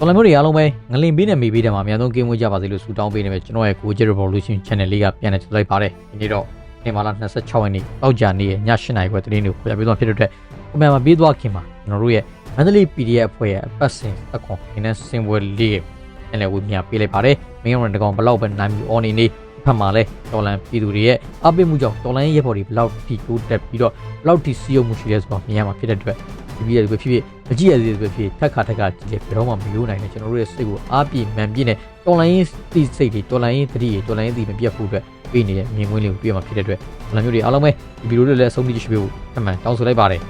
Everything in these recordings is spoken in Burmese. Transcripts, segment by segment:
တော်လမျိုးတွေအားလုံးပဲငလင်ပေးနဲ့မေပေးတယ်မှာအများဆုံးကင်းဝေးကြပါစေလို့ဆုတောင်းပေးနေမယ်ကျွန်တော်ရဲ့ Goje Revolution Channel လေးကပြန်နေကြလိုက်ပါတယ်ဒီနေ့တော့နေမာလာ26ရက်နေ့တောက်ကြနေ့ရဲ့ည8နာရီခွဲသတင်းတွေကိုပြပြသွားဖြစ်တဲ့အတွက်ကွန်မန့်မှာပေးသွားခင်မှာကျွန်တော်တို့ရဲ့မန္တလေး PDF အဖွဲ့ရဲ့အပတ်စဉ်အခွန်ဒီနေ့စင်ပွဲလေးပြန်လည်ဝေမျှပေးလိုက်ပါတယ်မင်းရောတကောင်ဘလောက်ပဲနိုင်ပြီး on နေနေဖက်မှာလဲတော်လန်ပြည်သူတွေရဲ့အပိတ်မှုကြောင့်တော်လန်ရဲ့ဘော်ဒီဘလောက်ထိတိုးတက်ပြီးတော့ဘလောက်ထိစီးရုံမှုရှိရဲဆိုတော့မြင်ရမှာဖြစ်တဲ့အတွက်ဒီ ပြည်တွေပဲဖြစ်ဖြစ်မကြည့်ရသေးတဲ့ပဲဖြစ်ထက်ခါထက်ခါကြည့်လေဘယ်တော့မှမယိုးနိုင်နဲ့ကျွန်တော်တို့ရဲ့စိတ်ကိုအားပြည့်မှန်ပြည့်နဲ့တော်လန်ရေးသိစိတ်တွေတော်လန်ရေးသတိတွေတော်လန်ရေးသိမပြတ်ဖို့အတွက်ပေးနေတဲ့မြင်ကွင်းလေးကိုတွေ့ရမှာဖြစ်တဲ့အတွက်တော်လန်မျိုးတွေအားလုံးပဲဒီဗီဒီယိုတွေလည်းအဆုံးထိကြည့်ရှုဖို့အမှန်တောင်းဆိုလိုက်ပါတယ်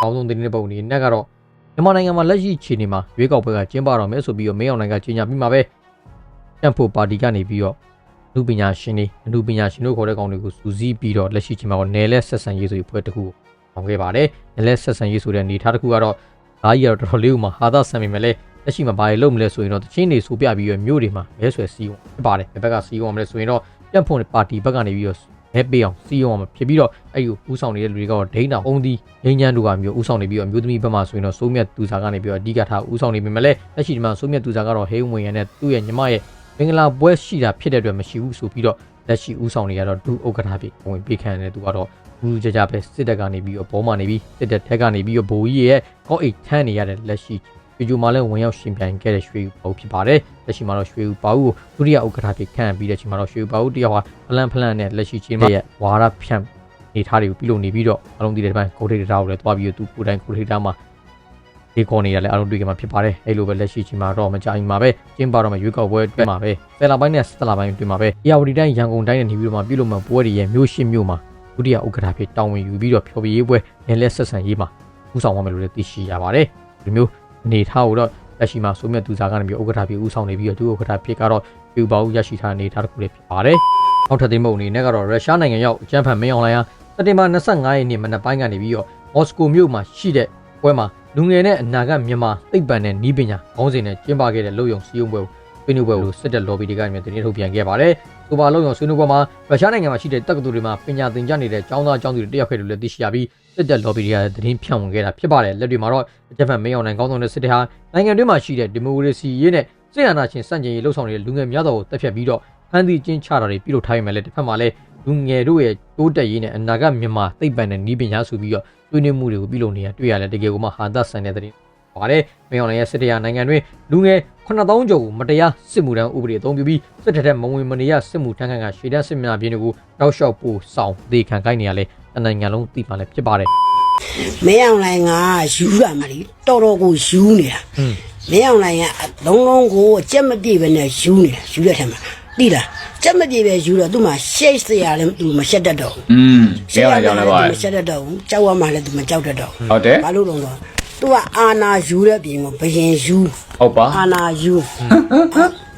အကောင်းဆုံးသတင်းတဲ့ပုံဒီနဲ့ကတော့မြန်မာနိုင်ငံမှာလက်ရှိအခြေအနေမှာရွေးကောက်ပွဲကကျင်းပတော့မယ်ဆိုပြီးတော့မင်းအောင်နိုင်ကကြေညာပြီးမှာပဲတန့်ဖို့ပါတီကနေပြီးတော့လူပညာရှင်တွေအမှုပညာရှင်တို့ခေါ်တဲ့ကောင်တွေကိုစူးစီးပြီးတော့လက်ရှိချိန်မှာတော့နယ်လက်ဆက်ဆံရေးဆိုပြီးဖွဲ့တစ်ခုအောင်ခဲ့ပါတယ်နယ်လက်ဆက်ဆံရေးဆိုတဲ့အနေအထားတစ်ခုကတော့ဒါကြီးကတော့တော်တော်လေးဥမှာဟာသဆံမိမယ်လဲလက်ရှိမှာဘာတွေလုပ်မလဲဆိုရင်တော့တချင်းတွေစူပြပြီးတော့မြို့တွေမှာမဲဆွယ်စီးဝင်ဖြစ်ပါတယ်ဘယ်ဘက်ကစီးဝင်မလဲဆိုရင်တော့တန့်ဖို့ပါတီဘက်ကနေပြီးတော့ မဲပေးအောင်စီးအောင်မှာဖြစ်ပြီးတော့အဲ့ဒီဥဆောင်နေတဲ့လူတွေကတော့ဒိန်းတောင်အုံးဒီငိမ့်ချမ်းတို့ကမျိုးဥဆောင်နေပြီးတော့မျိုးသမီးဘက်မှာဆိုရင်တော့စိုးမြတ်သူစာကနေပြီးတော့အဓိကထားဥဆောင်နေပေမဲ့လည်းလက်ရှိဒီမှာစိုးမြတ်သူစာကတော့ဟေးဝင်ရနဲ့သူ့ရဲ့ညီမရဲ့မင်္ဂလာပွဲရှိတာဖြစ်တဲ့အတွက်မရှိဘူးဆိုပြီးတော့လက်ရှိဥဆောင်နေရတော့ဒုဥက္ကဋ္ဌဖြစ်ဝင်ပေးခံရတဲ့သူကတော့ဘူးကြကြပဲစစ်တပ်ကနေပြီးတော့ဘောမာနေပြီးစစ်တပ်ထက်ကနေပြီးတော့ဘိုးကြီးရဲ့ကောက်အိတ်ထမ်းနေရတဲ့လက်ရှိ ရွှေကျူမှာလည်းဝင်ရောက်ရှင်ပြိုင်ခဲ့တဲ့ရွှေဦးပါဦးဖြစ်ပါတယ်လက်ရှိမှာတော့ရွှေဦးပါဦးကိုဒုတိယဥက္ကဋ္ဌဖြစ်ခန့်ပြီးတဲ့အချိန်မှာတော့ရွှေဦးပါဦးတယောက်ဟာဖလန်ဖလန်နဲ့လက်ရှိချင်းရဲ့ဝါရဖြန့်နေထားတွေကိုပြုလုပ်နေပြီးတော့အလုံးတည်တဲ့ဘက်ကိုထိတ်ထားကိုလည်းတွားပြီးတော့သူကိုယ်တိုင်ကိုထိတ်ထားမှာဒီကော်နေရလဲအလုံးတွေ့ကြမှာဖြစ်ပါတယ်အဲ့လိုပဲလက်ရှိချင်းမှာတော့မကြိုင်မှာပဲကျင်းပတော့မှရွေးကောက်ပွဲတွေ့မှာပဲဆယ်လပိုင်းနဲ့ဆယ်လပိုင်းတွေ့မှာပဲအရာဝတီတိုင်းရန်ကုန်တိုင်းနဲ့နေပြီးတော့မှပြုလုပ်မှာပွဲတွေရဲ့မြို့ရှိမြို့မှာဒုတိယဥက္ကဋ္ဌဖြစ်တောင်းဝင်ယူပြီးတော့ဖျော်ဖြေရေးပွဲနယ်လက်ဆက်ဆံရေးမှာဦးဆောင်သွားမယ်လို့လည်းသိရှိရပါတယ်ဒီမျိုး အနေထားကိုတော့လက်ရှိမှာစိုးမြတ်သူစားကနေပြီးဥက္ကဋ္ဌဖြစ်ဦးဆောင်နေပြီးတော့ဒုဥက္ကဋ္ဌဖြစ်ကတော့ပြူပေါရရှိထားတဲ့အနေထားတစ်ခုလေးဖြစ်ပါတယ်နောက်ထပ်သိမ်းမှုအနေနဲ့ကတော့ရုရှားနိုင်ငံရောက်အကြမ်းဖက်မင်းအောင်လိုင်းဟာစက်တင်ဘာ25ရက်နေ့မနက်ပိုင်းကနေပြီးတော့မော်စကိုမြို့မှာရှိတဲ့ပွဲမှာလူငယ်နဲ့အနာဂတ်မြန်မာသိပ္ပံနဲ့နီးပညာခေါင်းစဉ်နဲ့ကျင်းပခဲ့တဲ့လုံယုံစည်းရုံးပွဲကိုဆွေးနွေးပွဲကိုစစ်တပ် lobby တွေကနေတင်ထုတ်ပြန်ခဲ့ပါတယ်။ ဆိုပါလုံယုံဆွေးနွေးပွဲမှာရုရှားနိုင်ငံမှာရှိတဲ့တက္ကသိုလ်တွေမှာပညာသင်ကြားနေတဲ့ကျောင်းသားကျောင်းသူတွေတက်ရောက်ခဲ့တယ်လို့လည်းသိရှိရပြီးစစ်တပ် lobby တွေကသတင်းဖြန့်ဝေခဲ့တာဖြစ်ပါတယ်။လက်တွေမှာတော့အကြမ်းဖက်မင်းအောင်နိုင်ခေါင်းဆောင်တဲ့စစ်တပ်ဟာနိုင်ငံတွင်းမှာရှိတဲ့ဒီမိုကရေစီရေးနဲ့စစ်အာဏာရှင်စန့်ကျင်ရေးလှုပ်ဆောင်နေတဲ့လူငယ်များစွာကိုတပ်ဖြတ်ပြီးတော့ဖမ်းဆီးကျင်းချတာတွေပြုလုပ်ထားရမယ်လေတစ်ဖက်မှာလည်းလူငယ်တို့ရဲ့တိုးတက်ရေးနဲ့အနာဂတ်မြန်မာသိပ္ပံနဲ့နီးပညာဆိုပြီးတော့ဆွေးနွေးမှုတွေကိုပြုလုပ်နေတာတွေ့ရတယ်တကယ်ကိုမှဟာသက်ဆိုင်တဲ့သတင်းပါတယ်မင်းအောင်လှိုင်ရဲ့စစ်တရားနိုင်ငံတွင်လူငယ် 9000ကျော်ကိုမတရားစစ်မှုထမ်းဥပဒေအသုံးပြုပြီးစစ်တပ်ထက်မဝင်မနေရစစ်မှုထမ်းခံကရှေ့တန်းစစ်မျက်နှာပြင်တွေကိုတောက်လျှောက်ပို့ဆောင်ဒေခံခိုင်းနေရလဲအနိုင်ငံလုံးသိပါလဲဖြစ်ပါတယ်မင်းအောင်လိုင်ကယူရမှာလေတော်တော်ကိုယူနေတာမင်းအောင်လိုင်ကလုံးလုံးကိုအကြက်မပြေပဲနဲ့ယူနေတာယူရထဲမှာတိလားကြက်မပြေပဲယူတော့သူ့မှာ shake စရာလည်းသူမရှက်တတ်တော့ဘူးอืมမင်းအောင်လိုင်ကြောင့်လည်းပါမရှက်တတ်တော့ဘူးကြောက်ရမှလည်းသူမကြောက်တတ်တော့ဟုတ်တယ်ဘာလို့လုံးတော့ သူကအာနာယူတဲ့ပြင်ကိုဘယင်ယူဟုတ်ပါအာနာယူ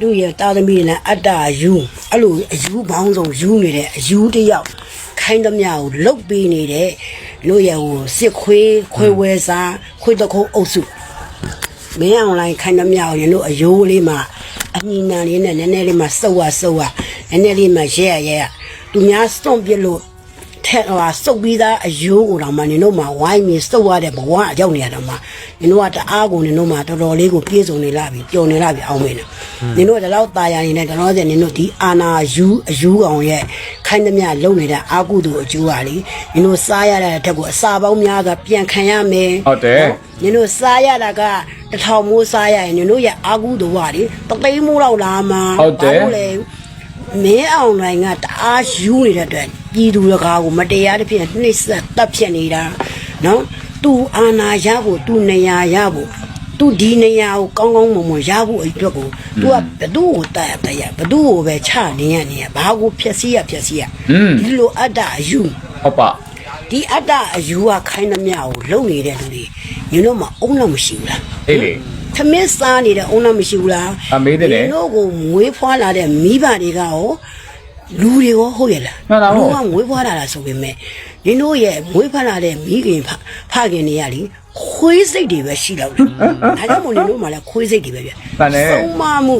သူ့ရဲ့တာသမီနဲ့အတ္တယူအဲ့လိုအယူပေါင်းစုံယူနေတဲ့အယူတစ်ယောက်ခိုင်းသမျှကိုလုတ်ပေးနေတဲ့လို့ရဟိုစစ်ခွေးခွေးဝဲစားခွေးတခုံးအုပ်စုမင်းအောင်လိုင်းခိုင်းသမျှကိုရတို့အယိုးလေးမှာအညီနံလေးနဲ့နည်းနည်းလေးမှာစုပ်ဝစုပ်ဝနည်းနည်းလေးမှာရဲရရဲရသူများစွန့်ပစ်လို့ ထက်ဟိုစုပ်ပြီးသားအယိုးကိုတော့မှနင်တို့မှာဝိုင်းပြီးစုပ်ရတဲ့ဘဝအရောက်နေရတော့မှနင်တို့ကတအားကိုနင်တို့မှာတော်တော်လေးကိုပြေဆုံးနေလာပြီပျော်နေလာပြီအောင်မင်းနင်တို့ကဒီလောက်ตายရနေနဲ့တော်တော်စနင်တို့ဒီအာနာယူအယူကောင်ရဲ့ခိုင်းသမျှလုံနေတဲ့အာကုသူအကျိုးပါလေနင်တို့စားရတဲ့အထက်ကိုအစာပေါင်းများစွာပြန်ခံရမယ် ဟုတ်တယ် နင်တို့စားရတာကတစ်ထောင်မိုးစားရရင်နင်တို့ရဲ့အာကူတော်ပါလေတသိန်းမိုးလောက်လာမှာ ဟုတ်တယ် ဘာလို့လဲ မင်းအောင်လိုင်းကတအားယူနေတဲ့အတွက်ပြည်သူတကာကိုမတရားတစ်ဖြစ်နှိမ့်ဆက်တပ်ဖြစ်နေတာနော်သူအာနာရဖို့သူနေရာရဖို့သူဒီနေရာကိုကောင်းကောင်းမွန်မွန်ရဖို့အတွက်ကို तू ကဘသူ့ကိုတတ်ရတတ်ရဘသူ့ကိုပဲချနေရနေရဘာကိုဖြက်စီးရဖြက်စီးရ อืม ဒီလိုအတ္တအယူ ဟုတ်ပါ ဒီအတ္တအယူကခိုင်းသမျှကိုလုံနေတဲ့လူတွေညတို့မှအုံတော့မရှိဘူးလား အေးလေ သမစ်စားနေတဲ့အုံတော့မရှိဘူးလားအမေးတယ်လေညတို့ကိုမွေးဖွားလာတဲ့မိဘတွေကရောလူတွေရောဟုတ်ရဲ့လားမှန်ပါဘူးလူကမွေးဖွားလာတာဆိုပေမဲ့ညတို့ရဲ့မွေးဖွားလာတဲ့မိခင်ဖဖခင်တွေကလေခွေးစိတ်တွေပဲရှိတော့တယ်ဒါကြောင့်မို့ညတို့မှလည်းခွေးစိတ်တွေပဲပြတန်တယ်ဆုံးမမှု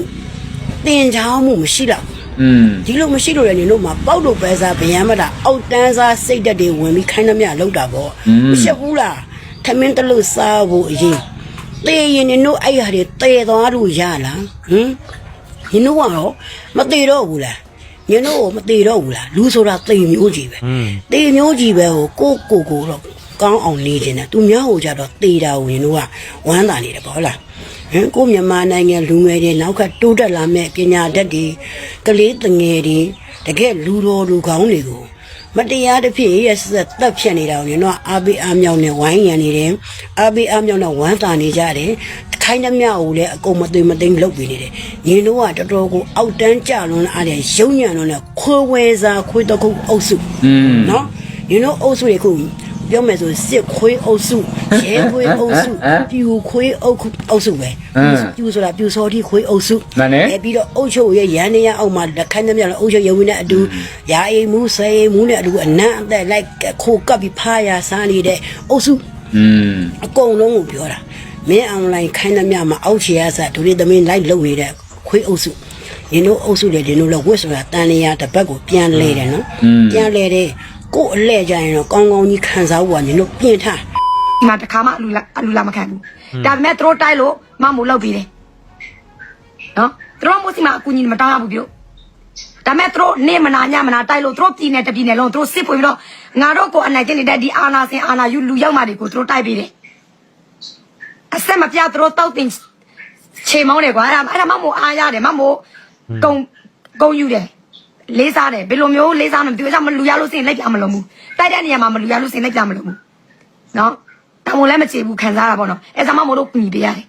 တင်ချောင်းမှုမရှိတော့ဘူးอืมဒီလိုမရှိလို့လည်းနေတို့မှာပေါက်လို့ပဲစားဗျံမတာအောက်တန်းစားစိတ်ဓာတ်တွေဝင်ပြီးခိုင်းသမျှလောက်တာပေါ့မရှိဘူးလားထမင်းတလို့စားဖို့အရင် တေးရင်နေတို့အဲ့ဟာတွေတေးသွားလို့ရလားဟမ်ညတို့ကတော့မသေးတော့ဘူးလားညတို့ကိုမသေးတော့ဘူးလားလူဆိုတာတေးမျိုးကြီးပဲတေးမျိုးကြီးပဲကိုကိုကိုကိုတော့ကောင်းအောင်နေခြင်းနဲ့သူများဟိုကြတော့တေးတာကိုညတို့ကဝမ်းသာနေတယ်ပေါ့လားဟင်ကိုမြန်မာနိုင်ငံလူငယ်တွေနောက်ကတိုးတက်လာမဲ့ပညာတတ်တွေကလေးတငယ်တွေတကယ်လူတော်လူကောင်းတွေကို မတရားတစ်ဖြစ်ရဲ့ဆက်တက်ဖြတ်နေတာကိုနော်အာဘေးအာမြောင်နဲ့ဝိုင်းရံနေတယ်အာဘေးအာမြောင်နဲ့ဝမ်းသာနေကြတယ်ခိုင်းသမျှကိုလည်းအကုန်မသိမသိလုပ်ပြီးနေတယ်ညီတို့ကတော်တော်ကိုအောက်တန်းကြလွန်အားတဲ့ရုံညံတော့နဲ့ခွေးဝဲစားခွေးတခုအုပ်စုอืมနော်ညီတို့အုပ်စုတွေခု ပြောမယ်ဆိုစစ်ခွေးအုပ်စုရဲခွေးအုပ်စုပြူခွေးအုပ်စုအုပ်စုပဲပြူဆိုတာပြူစောတိခွေးအုပ်စုမှန်တယ်အဲပြီးတော့အုပ်ချုပ်ရဲ့ရန်နေရအောက်မှာလက်ခိုင်းသမျှလည်းအုပ်ချုပ်ရုံနဲ့အတူရာအိမ်မူဆယ်အိမ်မူနဲ့အတူအနံ့အသက်လိုက်ခိုးကပ်ပြီးဖားရစားနေတဲ့အုပ်စုอืมအကုန်လုံးကိုပြောတာမင်းအွန်လိုင်းခိုင်းသမျှမှာအောက်ချီရစားဒုတိသမင်းလိုက်လုပ်နေတဲ့ခွေးအုပ်စုဒီတို့အုပ်စုတွေဒီတို့လည်းဝစ်ဆိုတာတန်လျာတစ်ပတ်ကိုပြန်လဲတယ်နော်ပြန်လဲတယ် ကို့အလဲကြရင်တော့ကောင်းကောင်းကြီးခံစားဖို့ကညီတို့ပြင်ထားဒီမှာတစ်ခါမှအလူလာအလူလာမခံဘူးဒါပေမဲ့သူတို့တိုက်လို့မမို့လောက်ပြီးတယ်နော်သူတို့မို့စီမှာအကူကြီးမတောင်းရဘူးပြုဒါပေမဲ့သူတို့နေမနာညမနာတိုက်လို့သူတို့ပြည်နယ်တပြည်နယ်လုံးသူတို့စစ်ပွေပြီးတော့ငါတို့ကိုအနိုင်ကျင့်နေတဲ့ဒီအာနာစင်အာနာယူလူရောက်မှတွေကိုသူတို့တိုက်ပြီးတယ်အဆက်မပြတ်သူတို့တောက်တင်ချေမောင်းတယ်ကွာအဲ့ဒါအဲ့ဒါမမို့အားရတယ်မမို့ကုံကုံယူတယ် လေးစားတယ်ဘယ်လိုမျိုးလေးစားမလဲသူကမလူရလို့စရင်လက်ပြမလုံးဘူးတိုက်တဲ့နေရာမှာမလူရလို့စရင်လက်ပြမလုံးဘူးနော်တောင်မလည်းမချေဘူးခံစားတာပေါ့နော်အဲ့ဒါမမို့လို့ကူညီပေးရတယ်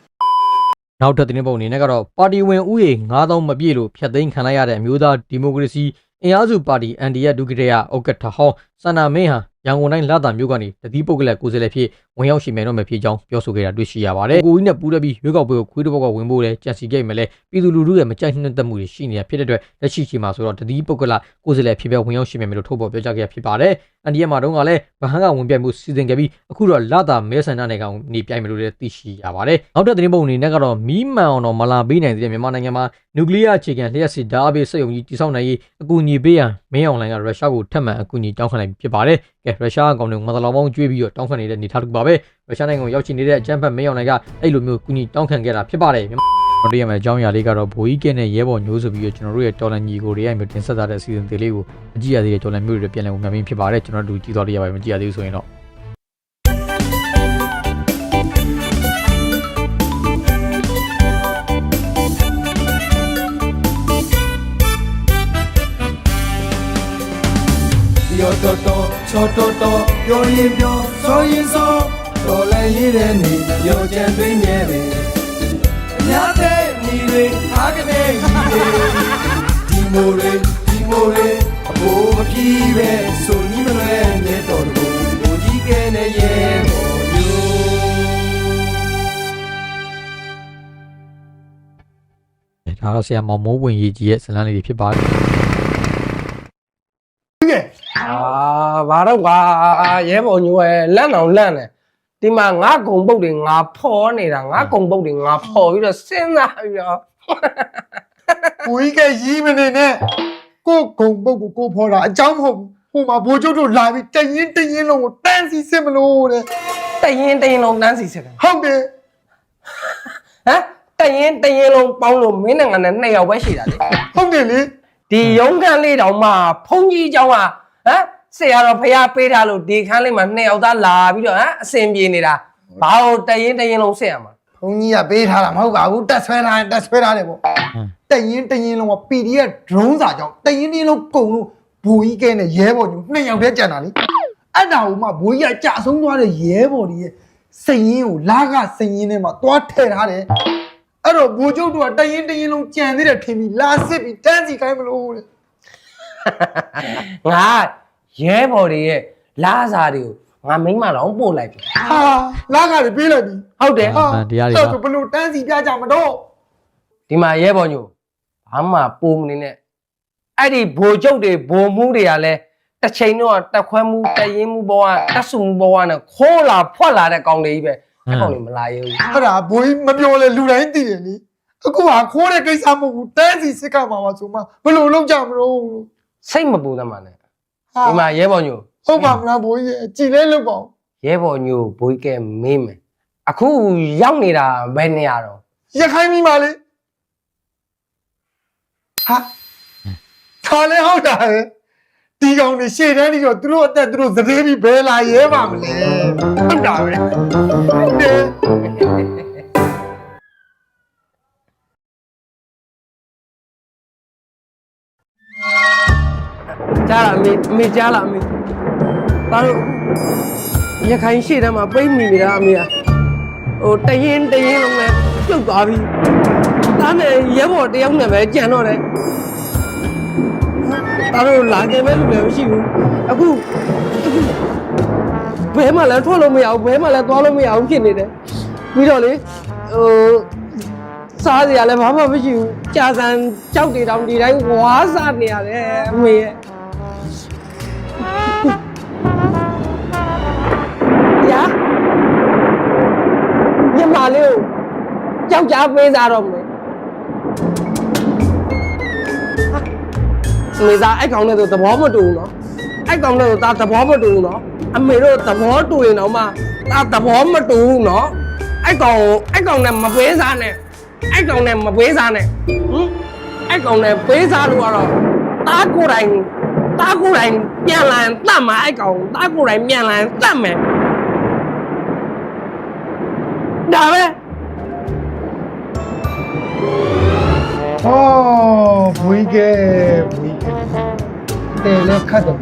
နောက်ထပ်သတင်းပုံအနေနဲ့ကတော့ပါတီဝင်ဥယေ9000မပြည့်လို့ဖျက်သိမ်းခံလိုက်ရတဲ့အမျိုးသားဒီမိုကရေစီအင်အားစုပါတီ NDR ဒုက္ကရဥက္ကဋ္ဌဟောင်း စန္ဒမင်းဟာရန်ကုန်တိုင်းလာတာမြို့ကနေတတိပုဂ္ဂလက်ကိုယ်စားလှယ်ဖြစ်ဝင်ရောက်ရှိမယ်တော့မဖြစ်ကြောင်းပြောဆိုခဲ့တာတွေ့ရှိရပါတယ်။ကိုကြီးနဲ့ပူးတက်ပြီးရွေးကောက်ပွဲကိုခွေးတစ်ပုဂ္ဂဝင်ဖို့လဲကြံစီခဲ့မယ်လဲပြည်သူလူထုရဲ့မကြိုက်နှက်သက်မှုတွေရှိနေတာဖြစ်တဲ့အတွက်လက်ရှိချိန်မှာဆိုတော့တတိပုဂ္ဂလကိုယ်စားလှယ်ဖြစ်ပဲဝင်ရောက်ရှိမယ်လို့ထုတ်ဖော်ပြောကြားခဲ့ဖြစ်ပါတယ်။ NDR မှာတုန်းကလည်းဗဟန်းကဝင်ပြိုင်မှုစီစဉ်ခဲ့ပြီးအခုတော့လာတာမဲဆန္ဒနယ်ကောင်နေပြိုင်မယ်လို့လည်းသိရှိရပါတယ်။နောက်ထပ်သတင်းပုံအနေနဲ့ကတော့မီးမှန်အောင်တော့မလာပေးနိုင်သေးတဲ့မြန်မာနိုင်ငံမှာနျူကလ িয়ার အခြေခံလျှက်စစ်ဓာတ်အပေးစက်ရုံကြီးတည်ဆောက်နိုင်ရေးအကူအညီပေးရန်မင်းအွန်လိုင်းကရုရှားကိုထပ်မံအကူအညီတောင်းခံလိုက်ဖြစ်ပါတယ်။ကဲရုရှားအကောင်တွေမတလောင်ပေါင်းကျွေးပြီးတော့တောင်းခံနေတဲ့အနေထားတစ်ခုပါပဲ။ရုရှားနိုင်ငံကိုရောက်ရှိနေတဲ့အကြမ်းဖက်မင်းအွန်လိုင်းကအဲ့လိုမျိုးကူညီတောင်းခံခဲ့တာဖြစ်ပါတယ်။မြန်မာတို့ရမယ့်အကြောင်းအရာလေးကတော့ဘိုးကြီးကဲနဲ့ရဲဘော်ညိုးဆိုပြီးတော့ကျွန်တော်တို့ရဲ့တော်လန်ညီကိုတွေရိုက်မျိုးတင်ဆက်ထားတဲ့အစီအစဉ်လေးကိုအကြည့်ရသေးတဲ့တော်လန်မျိုးတွေပြန်လည်ဝင်မြင်ဖြစ်ပါတယ်ကျွန်တော်တို့ကြည့်သွားရပါမယ်မကြည့်ရသေးဘူးဆိုရင်တော့ ပြောတော့တော့ချောတော့တော့ပြောရင်ပြောဆိုရင်ဆိုတော်လည်းရည်တဲ့နေပြောကြံသွင်းနေတယ်အများတဲ့ညီတွေအားကနေကြီးတွေဒီမိုတွေဒီမိုတွေအဘိုးမပြေးပဲဆိုနီးမလွဲနဲ့တော်တော်ကိုကြီးကဲနဲ့ရဲ့ပေါ်ယူဒါတော့ဆရာမောင်မိုးဝင်ကြီးရဲ့ဇလန်းလေးတွေဖြစ်ပါတယ် အာဘာတော့ကွာရဲဘော်ညိုရဲ့လန့်အောင်လန့်တယ်ဒီမှာငါကုံပုတ်တွေငါဖော်နေတာငါကုံပုတ်တွေငါဖော်ပြီးတော့စဉ်းစားပြီးတော့ ကိုကြီးကရီးမနေနဲ့ကိုဂုံပုတ်ကိုကိုဖော်တာအကြောင်းမဟုတ်ဘူးဟိုမှာဘိုးချုပ်တို့လာပြီးတရင်တရင်လုံးကိုတန်းစီစစ်မလို့တဲ့ တရင်တရင်လုံးတန်းစီစစ်တယ် ဟုတ်တယ် ဟမ်တရင်တရင်လုံးပေါင်းလို့မင်းနဲ့ငါနဲ့နှစ်ယောက်ပဲရှိတာလေ ဟုတ်တယ်လေ ဒီရုံးခန်းလေးတောင်မှဖုန်ကြီးเจ้าက ဟမ်ဆရာတော်ဖះပေးထားလို့ဒီခန်းလေးမှာနှစ်ယောက်သားလာပြီးတော့ဟမ်အစင်ပြေနေတာဘာလို့တရင်တရင်လုံးစစ်ရမှာဘုန်းကြီးကပေးထားတာမဟုတ်ပါဘူးတက်ဆွဲထားရင်တက်ဆွဲထားတယ်ပေါ့တရင်တရင်လုံးက PDF drone စာကြောင့်တရင်တရင်လုံးကုံလို့ဘိုးကြီးကဲနဲ့ရဲဘော်ညိုနှစ်ယောက်တည်းကြံတာလေအဲ့ဒါကိုမှဘိုးကြီးကကြာဆုံးသွားတဲ့ရဲဘော်ကြီးရဲ့စိတ်ရင်းကိုလာကစိတ်ရင်းထဲမှာသွားထည့်ထားတယ်အဲ့တော့ဘိုးချုပ်တို့ကတရင်တရင်လုံးကြံသေးတယ်ထင်ပြီးလာစစ်ပြီးတန်းစီခိုင်းမလို့တဲ့ ငါရဲဘော်တွေရဲ့လာစာတွေကိုငါမိမတော်ပို့လိုက်ပြီဟာလာကလည်းပြေးလိုက်ပြီဟုတ်တယ်အမှန်တရားတွေအဲ့ပါဒါဘလို့တန်းစီပြကြမတော့ဒီမှာရဲဘော်ညိုဘာမှပိုးမနေနဲ့အဲ့ဒီဘိုလ်ချုပ်တွေဘိုလ်မှုတွေကလည်းတစ်ချိန်တော့တက်ခွဲမှုတရင်မှုဘောကတက်စုမှုဘောကနဲ့ခိုးလာဖွက်လာတဲ့ကောင်တွေကြီးပဲအဲ့ကောင်တွေမလာရဘူးအဲ့ဒါဘိုးကြီးမပြောလဲလူတိုင်းသိတယ်လေအခုကခိုးတဲ့ကိစ္စမဟုတ်ဘူးတန်းစီစစ်ကမှာပါဆိုမှဘလို့လုံးကြမလို့ စိတ်မပူသမ်းပါနဲ့ဟာဒီမှာရဲဘော်ညိုဟုတ်ပါမလားဘိုးကြီးရဲ့ကြည်လဲလုပ်ပါဦးရဲဘော်ညိုဘိုးကြီးကမေးမယ်အခုရောက်နေတာဘယ်နေရာတော့ရခိုင်းမိပါလေဟာဒါလည်းဟုတ်တာပဲဒီကောင်တွေရှေ့တန်းပြီးတော့သူတို့အသက်သူတို့သတိပြီးဘယ်လာရဲပါမလဲဟုတ်တာပဲ ကြားလားအမေအမေကြားလားအမေဘာလို့ရခိုင်ရှေ့တန်းမှာပိတ်မိနေတာအမေကဟိုတရင်တရင်လုံးနဲ့ပြုတ်သွားပြီဒါနဲ့ရဲဘော်တယောက်နဲ့ပဲကြံတော့တယ်ဒါတော့လာကြမဲ့လူလည်းမရှိဘူးအခုဘဲမှလည်းထွက်လို့မရဘူးဘဲမှလည်းသွားလို့မရဘူးဖြစ်နေတယ်ပြီးတော့လေဟိုစားစရာလည်းဘာမှမရှိဘူးကြာစံကြောက်တွေတောင်ဒီတိုင်းဝါးစားနေရတယ်အမေရဲ့ ကိုကြောက်ကြပေးစားတော့မယ်ဟာမေသားအဲ့ကောင်နဲ့တော့သဘောမတူဘူးနော်အဲ့ကောင်နဲ့တော့ဒါသဘောမတူဘူးနော်အမေတို့သဘောတူရင်တော့မှဒါသဘောမတူဘူးနော်အဲ့ကောင်ကိုအဲ့ကောင်နဲ့မပေးစားနဲ့အဲ့ကောင်နဲ့မပေးစားနဲ့ဟင်အဲ့ကောင်နဲ့ပေးစားလို့ကတော့တားကိုယ်တိုင်တားကိုယ်တိုင်ပြန်လာရင်တတ်မှာအဲ့ကောင်တားကိုယ်တိုင်ပြန်လာရင်တတ်မယ်ဒါပဲ ဟောဘွေးကဲဘွေးကဲတယ်လဲခတ်တယ်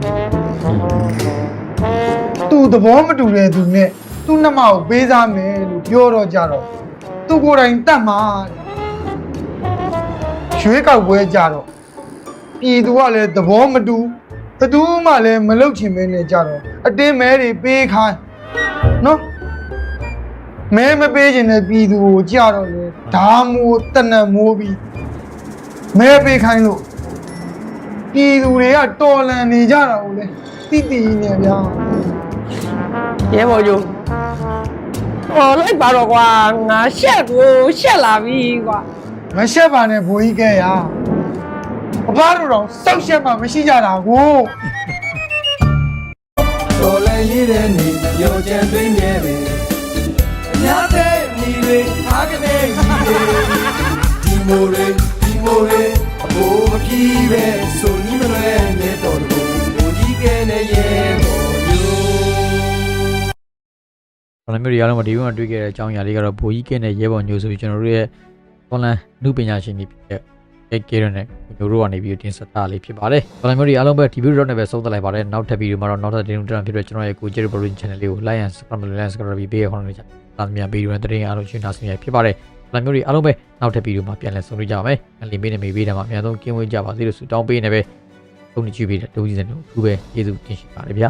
သူသဘောမတူတဲ့သူနဲ့သူ့နှမကိုပေးစားမယ်လို့ပြောတော့ကြတော့သူကိုယ်တိုင်တတ်မှာရွှေကောက်ပွဲကြတော့ပြည်သူကလည်းသဘောမတူဘသူမှလည်းမလုပ်ချင်မဲနဲ့ကြတော့အတင်းမဲတွေပေးခိုင်းနော်မဲမပေးချင်တဲ့ပြည်သူကိုကြတော့လေဓာမိုးတနတ်မိုးပြီး မဲပေးခိုင်းလို့ပြည်သူတွေကတော်လန်နေကြတာကိုလေတိတိနေဗျာရဲဘော်ကျိုးဟောလိုက်ပါတော့ကွာငါရှက်ကိုရှက်လာပြီကွာမရှက်ပါနဲ့ဘိုးကြီးကဲရအဘတို့တော့စောက်ရှက်မှမရှိကြတာကိုတော်လည်းရည်တဲ့နေရောကြံသွင်းနေပြီအများတဲ့ညီတွေအားကနေကြီးတွေဒီမိုတွေဒီ မိုတွေအဖို့မပြီးပဲဆိုနီးမလွဲနဲ့တော်တော်ကိုကြီးကဲနဲ့ရဲပေါ်ညို။ဘာလို့မျိုးတွေအားလုံးမဒီဘက်မှာတွေ့ခဲ့တဲ့အကြောင်းအရာလေးကတော့ဘိုးကြီးကဲနဲ့ရဲဘော်ညိုဆိုပြီးကျွန်တော်တို့ရဲ့ online လူပညာရှင်တွေဖြစ်တဲ့ကဲကဲရနဲ့ညိုတို့ကနေပြီးတင်ဆက်တာလေးဖြစ်ပါတယ်။ဘာလို့မျိုးတွေအားလုံးပဲဒီဗီဒီယိုတော့နဲ့ပဲဆုံးသက်လိုက်ပါတယ်။နောက်ထပ်ဗီဒီယိုမှာတော့နောက်ထပ်တင်တူတန်ဖြစ်တဲ့ကျွန်တော်ရဲ့ကိုကျေရဘရင်း channel လေးကို like and subscribe လုပ် like subscribe ပြီးပေးရခေါင်းနေကြ။ဒါမြန်ဗီဒီယိုနဲ့တင်အားလုံးရှင်းတာဆင်းရဖြစ်ပါတယ်။ ဘာလို့မျိုးတွေအားလုံးပဲနောက်ထပ်ဗီဒီယိုမှာပြန်လည်ဆုံတွေ့ကြပါမယ်။အလင်းပေးနေမိပေးတယ်မှာအများဆုံးကင်းဝေးကြပါစေလို့ဆုတောင်းပေးနေပဲ။ုံနေကြည့်ပေးတဲ့ဒုကြီးစံတို့အခုပဲကျေးဇူးတင်ရှိပါတယ်ဗျာ။